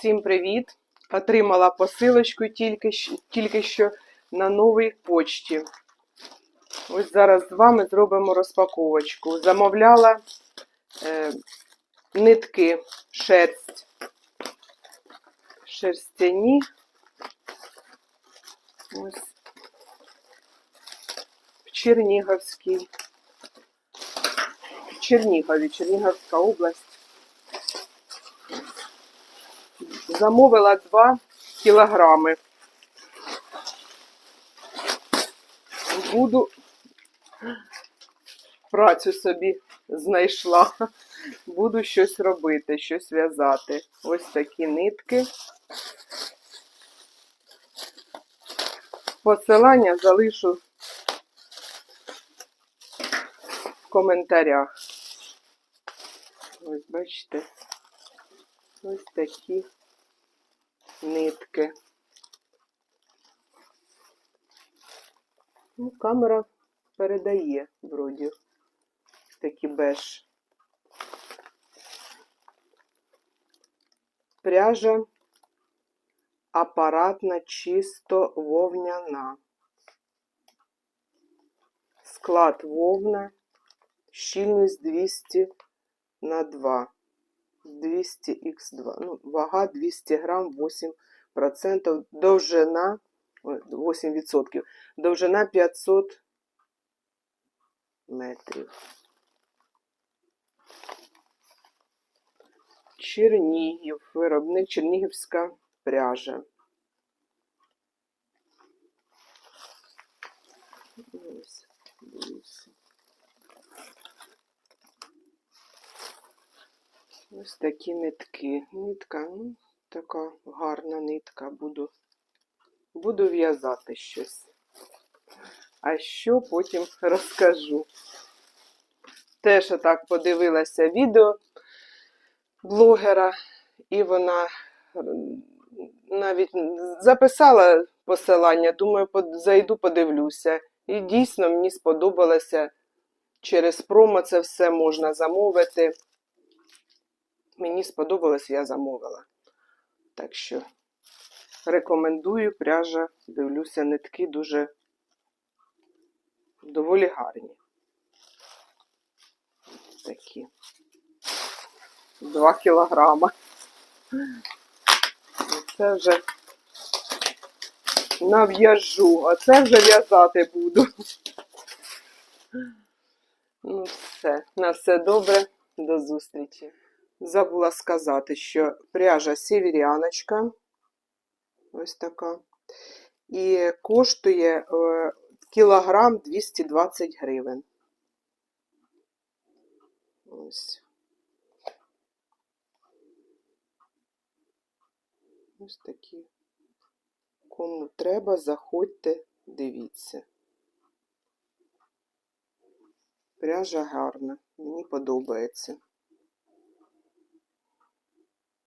Всім привіт! Отримала посилочку тільки, тільки що на новій почті. Ось зараз з вами зробимо розпаковочку. Замовляла е, нитки, шерсть. Шерстяні. Ось. В Чернігівській. Чернігові, Чернігівська область. Замовила 2 кілограми. Буду працю собі знайшла. Буду щось робити, щось в'язати. Ось такі нитки. Посилання залишу в коментарях. Ось бачите. Ось такі нитки. Ну, камера передає вроді такі беж. Пряжа апаратна, чисто вовняна. Склад вовна, щільність 200 на 2. 200х2. Ну, вага 200 грам, 8%. Довжина ой, 8%. Довжина 500 метрів. Чернігів. Виробник Чернігівська пряжа. Ось, дивіться. Ось такі нитки. Нитка, ну, така гарна нитка. Буду, буду в'язати щось. А що потім розкажу. Теж так подивилася відео блогера, і вона навіть записала посилання, думаю, зайду, подивлюся. І дійсно мені сподобалося. Через промо це все можна замовити. Мені сподобалось, я замовила. Так що рекомендую пряжа, дивлюся, нитки дуже доволі гарні. Такі. Два кілограма. Це вже нав'яжу, а це вже в'язати буду. Ну, все. На все добре. До зустрічі. Забула сказати, що пряжа сіверяночка. Ось така. І коштує е, кілограм 220 гривень. Ось. Ось такі. Кому треба, заходьте, дивіться. Пряжа гарна, мені подобається.